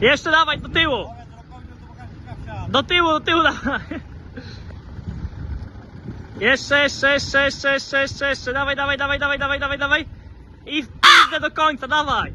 Jeszcze dawaj do tyłu. Do tyłu, do tyłu dawaj. Jeszcze, jeszcze, jeszcze, jeszcze, jeszcze, jeszcze, jeszcze. Dawaj, dawaj, dawaj, dawaj, dawaj, dawaj, dawaj. I w do końca, dawaj.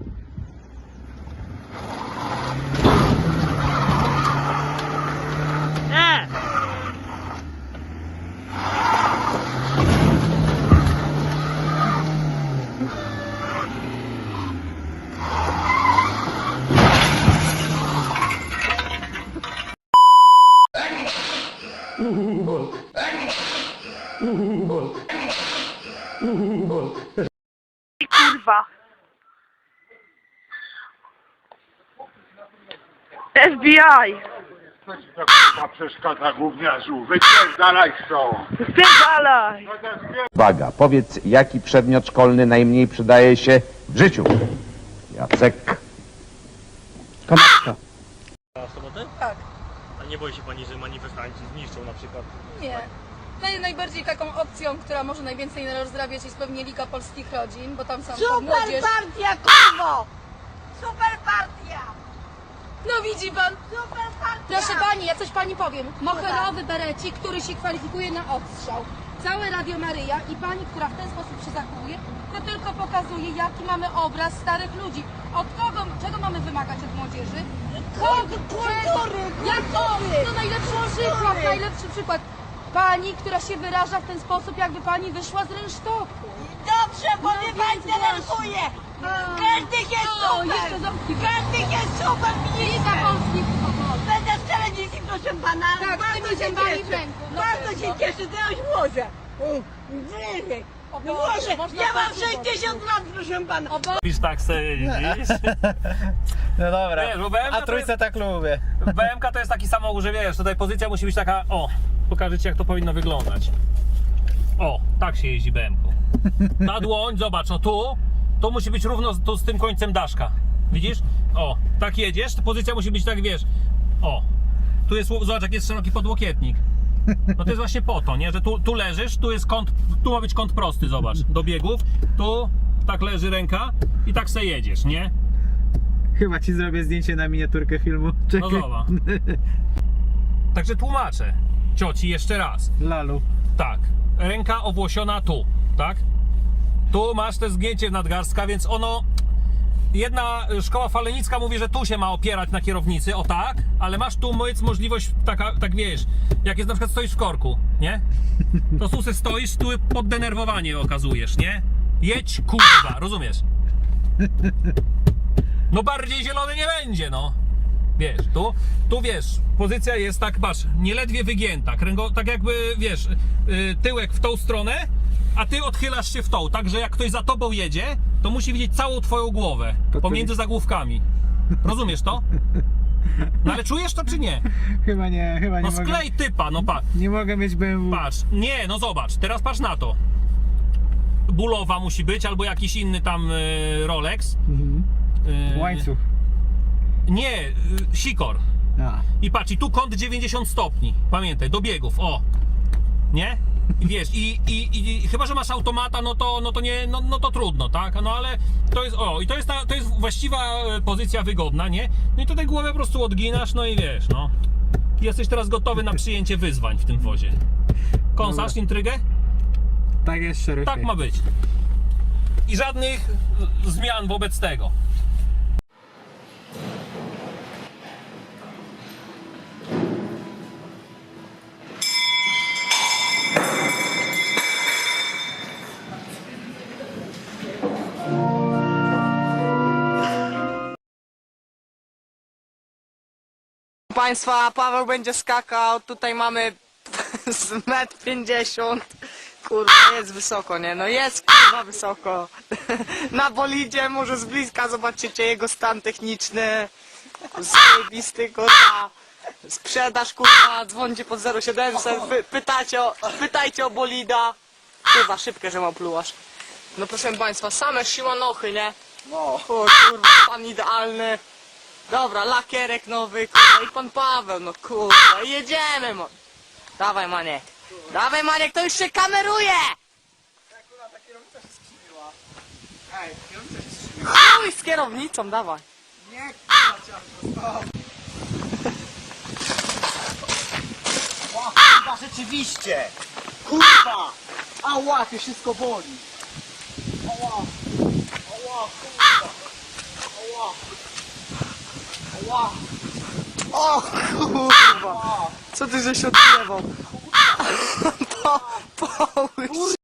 Kurwa. FBI. Co ci to kurwa przeszkadza gówniarzu? Wypierdalaj stąd! Spierdalaj. Uwaga, powiedz, jaki przedmiot szkolny najmniej przydaje się w życiu? Jacek. Kanapka. A w sobotę? Tak. A nie boi się pani, że manifestanci zniszczą na przykład? Nie. Naj, najbardziej taką opcją, która może najwięcej rozdrabiać jest pewnie Liga Polskich Rodzin, bo tam są Super młodzież. partia, kurwo! Super partia! No widzi pan? Super partia! Proszę pani, ja coś pani powiem. Moherowy berecik, który się kwalifikuje na odstrzał. Całe Radio Maryja i pani, która w ten sposób się zachowuje, to tylko pokazuje, jaki mamy obraz starych ludzi. Od kogo, czego mamy wymagać od młodzieży? Kogo, kultury, Jak to? kultury. To najlepszy przykład, najlepszy przykład. Pani, która się wyraża w ten sposób, jakby pani wyszła z rynsztoku. Dobrze, bo No mnie więc pani denerwuje! Każdy jest O, jeszcze super! zamknij. Każdy jest super Liga minister! Rodzin. Będę w telewizji, proszę pana! Tak, z bardzo tymi się zębami w cieszę! ręku. No Bardzo pewno. się cieszę, teraz może! Wyżej! O No Boże, może! można Ja mam tak 60 lat, proszę pana! O tak sobie widzisz? No dobra. Nie, bo BMK A to trójce tak lubię. BMK to jest taki samochód, że wiesz, tutaj pozycja musi być taka, o, pokażę ci jak to powinno wyglądać. O, tak się jeździ BMK. Na dłoń, zobacz, no tu, to musi być równo z, to z tym końcem daszka. Widzisz? O, tak jedziesz, pozycja musi być tak, wiesz, o, tu jest, zobacz jak jest szeroki podłokietnik. No to jest właśnie po to, nie? Że tu, tu leżysz, tu jest kąt, tu ma być kąt prosty, zobacz, do biegów, tu tak leży ręka i tak se jedziesz, nie? Chyba ci zrobię zdjęcie na miniaturkę filmu. No Czekaj. zobacz. Także tłumaczę cioci jeszcze raz. Lalu. Tak, ręka owłosiona tu, tak? Tu masz te zgięcie nadgarstka, więc ono. Jedna szkoła falenicka mówi, że tu się ma opierać na kierownicy, o tak, ale masz tu moc możliwość, taka, tak wiesz, jak jest na przykład stoisz w korku, nie? To tu se stoisz, tu poddenerwowanie okazujesz, nie? Jedź kurwa, rozumiesz? No bardziej zielony nie będzie, no. Wiesz, tu, tu wiesz, pozycja jest tak, patrz, nieledwie wygięta, kręgo, tak jakby, wiesz, y, tyłek w tą stronę, a ty odchylasz się w tą, także jak ktoś za tobą jedzie, to musi widzieć całą twoją głowę, To pomiędzy zagłówkami. Rozumiesz to? No ale czujesz to czy nie? Chyba nie, chyba nie No mogę. sklej typa, no pa, Nie mogę mieć BMW. patrz, nie, no zobacz, teraz patrz na to. Bulowa musi być, albo jakiś inny tam y, Rolex. Mhm. Y, Łańcuch. Nie, y, sikor. A. I patrz, i tu kąt 90 stopni. Pamiętaj, do biegów, o. Nie? I wiesz, i, i, i chyba, że masz automata, no to, no to nie, no, no to trudno, tak? No ale to jest, o, i to jest, ta, to jest właściwa e, pozycja wygodna, nie? No i tutaj głowę po prostu odginasz, no i wiesz, no. Jesteś teraz gotowy na przyjęcie wyzwań w tym wozie. Kąsasz Dobra. intrygę? Tak jest, szeryfie. Tak ma być. I żadnych e, zmian wobec tego. Państwa, Paweł będzie skakał, tutaj mamy z metr 50. Kurwa, jest wysoko, nie? No jest kurwa wysoko. Na bolidzie, może z bliska zobaczycie jego stan techniczny. Zajebisty, kurwa. Sprzedaż, kurwa, dzwońcie pod 0700, py, pytajcie o, pytajcie o bolida. Kurwa, szybkie, że mam plułasz. No proszę Państwa, same siłanochy, nie? No. O kurwa, pan idealny. Dobra, lakierek nowy, kurwa, i pan Paweł, no kurwa, jedziemy, mo. Dawaj, Maniek. Dawaj, Maniek, to już się kameruje! Chuj z kierownicą, dawaj. Kurwa, rzeczywiście! Kurwa! Ała, to wszystko boli! Ała, kurwa! Ała! Ała! O kurwa! Co ty żeś odjebał? Po, połóż.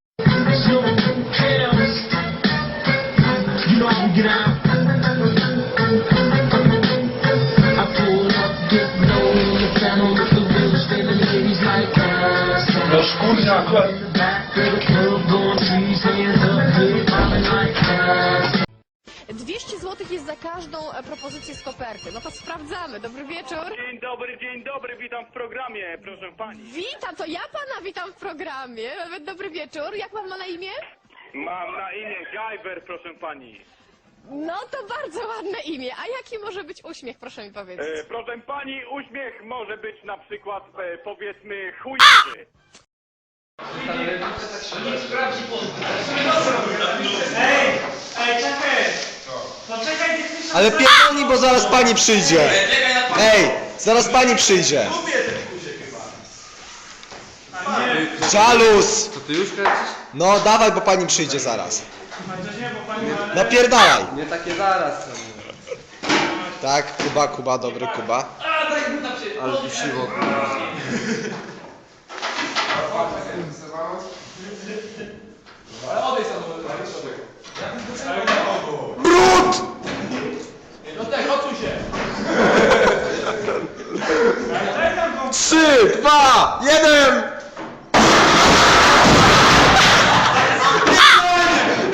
Szkurnia, 200 zł jest za każdą e, propozycję z koperty. No to sprawdzamy. Dobry wieczór. Dzień dobry, dzień dobry, witam w programie, proszę pani. Witam, to ja pana witam w programie. Nawet dobry wieczór. Jak pan ma na imię? Mam na imię Gajber, proszę pani. No to bardzo ładne imię. A jaki może być uśmiech, proszę mi powiedzieć? E, proszę pani, uśmiech może być na przykład, e, powiedzmy, Ale pierdolni, bo zaraz pani przyjdzie! Ej, zaraz pani przyjdzie! Żalus! To ty już kręcisz? No dawaj, bo pani przyjdzie zaraz. Napierdalaj! Nie takie zaraz. Tak, Kuba, Kuba, dobry Kuba. Ale tu siwo, Brud! Trzy, dwa, jeden!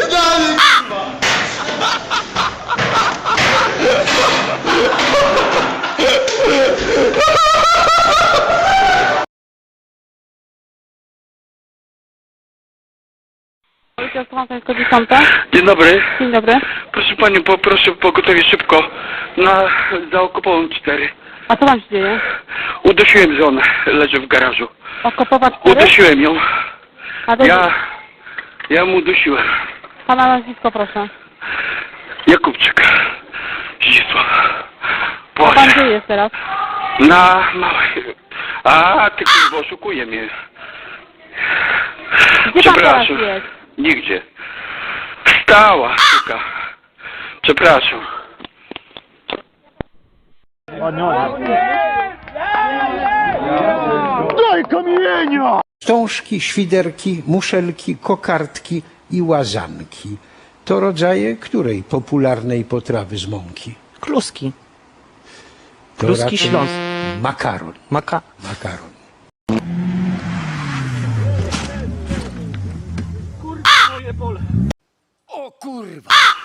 Idealnie, kurwa! Dzień dobry. Dzień dobry. Proszę panią, poproszę pogotowie szybko na zaokopową 4. A co tam się dzieje? Udusiłem żonę, leży w garażu. Okopować Udusiłem ją. A Ja, ja mu udusiłem. Pana nazwisko proszę. Jakubczyk. Zdzisław. Boże. jest teraz? Na małej. A, ty kurwa oszukuje mnie. Przepraszam. Nigdzie. Wstała, suka. Przepraszam. Wstążki, świderki, muszelki, kokardki i łazanki. To rodzaje której popularnej potrawy z mąki? Kluski. To Kluski raczej śląskie. Makaron. Maka. Makaron. Moje pole. O kurwa!